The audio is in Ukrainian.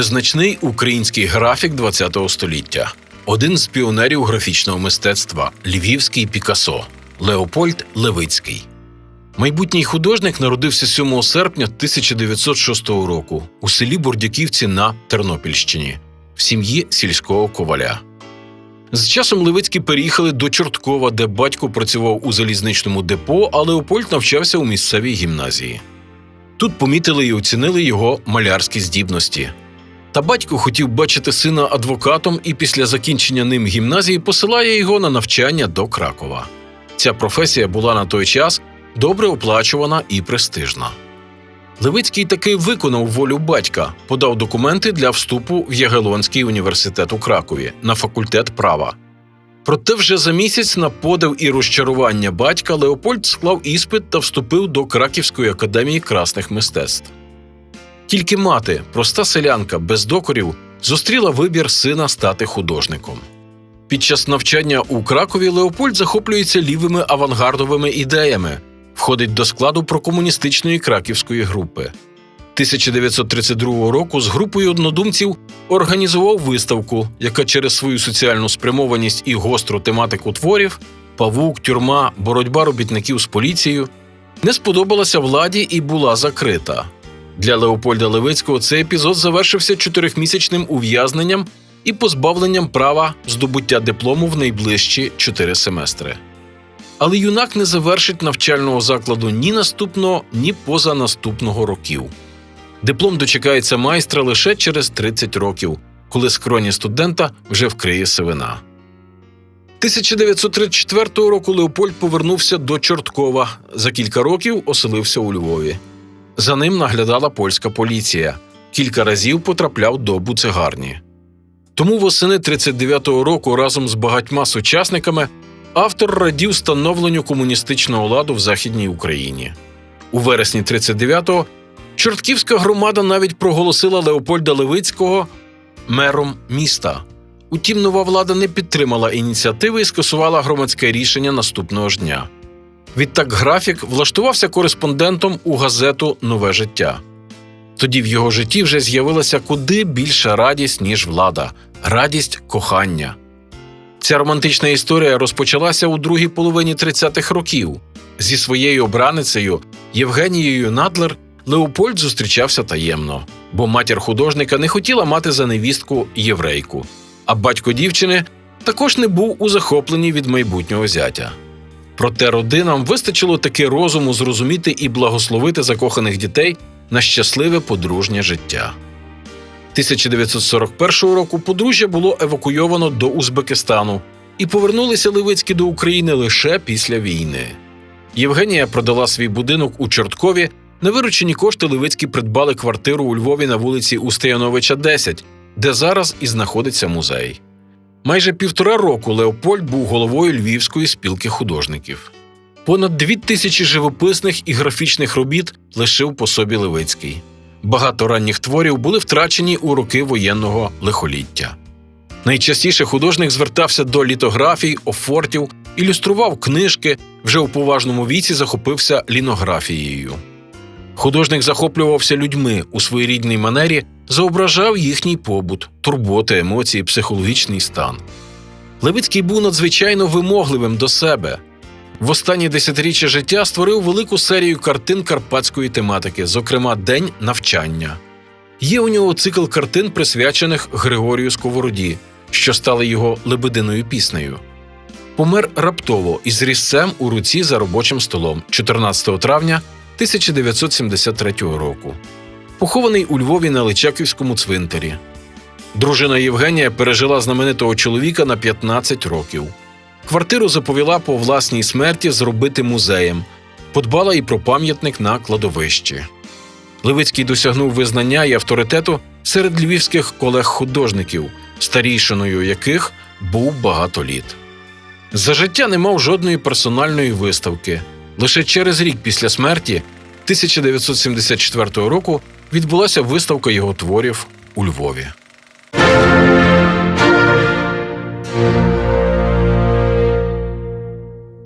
Визначний український графік ХХ століття, один з піонерів графічного мистецтва Львівський Пікассо Леопольд Левицький. Майбутній художник народився 7 серпня 1906 року у селі Бордяківці на Тернопільщині в сім'ї сільського коваля. З часом Левицькі переїхали до Чорткова, де батько працював у залізничному депо, а Леопольд навчався у місцевій гімназії. Тут помітили і оцінили його малярські здібності. Та батько хотів бачити сина адвокатом і після закінчення ним гімназії посилає його на навчання до Кракова. Ця професія була на той час добре оплачувана і престижна. Левицький таки виконав волю батька, подав документи для вступу в Ягелонський університет у Кракові на факультет права. Проте вже за місяць на подив і розчарування батька Леопольд склав іспит та вступив до Краківської академії красних мистецтв. Тільки мати, проста селянка без докорів, зустріла вибір сина стати художником. Під час навчання у Кракові Леопольд захоплюється лівими авангардовими ідеями, входить до складу прокомуністичної краківської групи. 1932 року з групою однодумців організував виставку, яка через свою соціальну спрямованість і гостру тематику творів павук, тюрма, боротьба робітників з поліцією не сподобалася владі і була закрита. Для Леопольда Левицького цей епізод завершився чотирьохмісячним ув'язненням і позбавленням права здобуття диплому в найближчі чотири семестри. Але юнак не завершить навчального закладу ні наступного, ні позанаступного років. Диплом дочекається майстра лише через 30 років, коли скроні студента вже вкриє сивина. 1934 року Леопольд повернувся до Чорткова. За кілька років оселився у Львові. За ним наглядала польська поліція. Кілька разів потрапляв до буцегарні. Тому восени 39-го року разом з багатьма сучасниками автор радів становленню комуністичного ладу в Західній Україні. У вересні 39-го Чортківська громада навіть проголосила Леопольда Левицького мером міста. Утім, нова влада не підтримала ініціативи і скасувала громадське рішення наступного ж дня. Відтак графік влаштувався кореспондентом у газету Нове життя. Тоді в його житті вже з'явилася куди більша радість, ніж влада радість кохання. Ця романтична історія розпочалася у другій половині 30-х років. Зі своєю обраницею Євгенією Надлер Леопольд зустрічався таємно, бо матір художника не хотіла мати за невістку єврейку, а батько дівчини також не був у захопленні від майбутнього зятя. Проте родинам вистачило таки розуму зрозуміти і благословити закоханих дітей на щасливе подружнє життя. 1941 року подружжя було евакуйовано до Узбекистану і повернулися Левицькі до України лише після війни. Євгенія продала свій будинок у Чорткові. На виручені кошти Левицькі придбали квартиру у Львові на вулиці Устаяновича, 10, де зараз і знаходиться музей. Майже півтора року Леопольд був головою Львівської спілки художників. Понад дві тисячі живописних і графічних робіт лишив по собі Левицький. Багато ранніх творів були втрачені у роки воєнного лихоліття. Найчастіше художник звертався до літографій, офортів, ілюстрував книжки, вже у поважному віці захопився лінографією. Художник захоплювався людьми у своєрідній манері, зображав їхній побут, турботи, емоції, психологічний стан. Левицький був надзвичайно вимогливим до себе. В останні десятиріччя життя створив велику серію картин карпатської тематики, зокрема День навчання. Є у нього цикл картин, присвячених Григорію Сковороді, що стали його лебединою піснею. Помер раптово із різцем у руці за робочим столом 14 травня 1973 року. Похований у Львові на Личаківському цвинтарі. Дружина Євгенія пережила знаменитого чоловіка на 15 років. Квартиру заповіла по власній смерті зробити музеєм, подбала і про пам'ятник на кладовищі. Левицький досягнув визнання і авторитету серед львівських колег-художників, старійшиною яких був багато літ. За життя не мав жодної персональної виставки. Лише через рік після смерті, 1974 року, відбулася виставка його творів у Львові.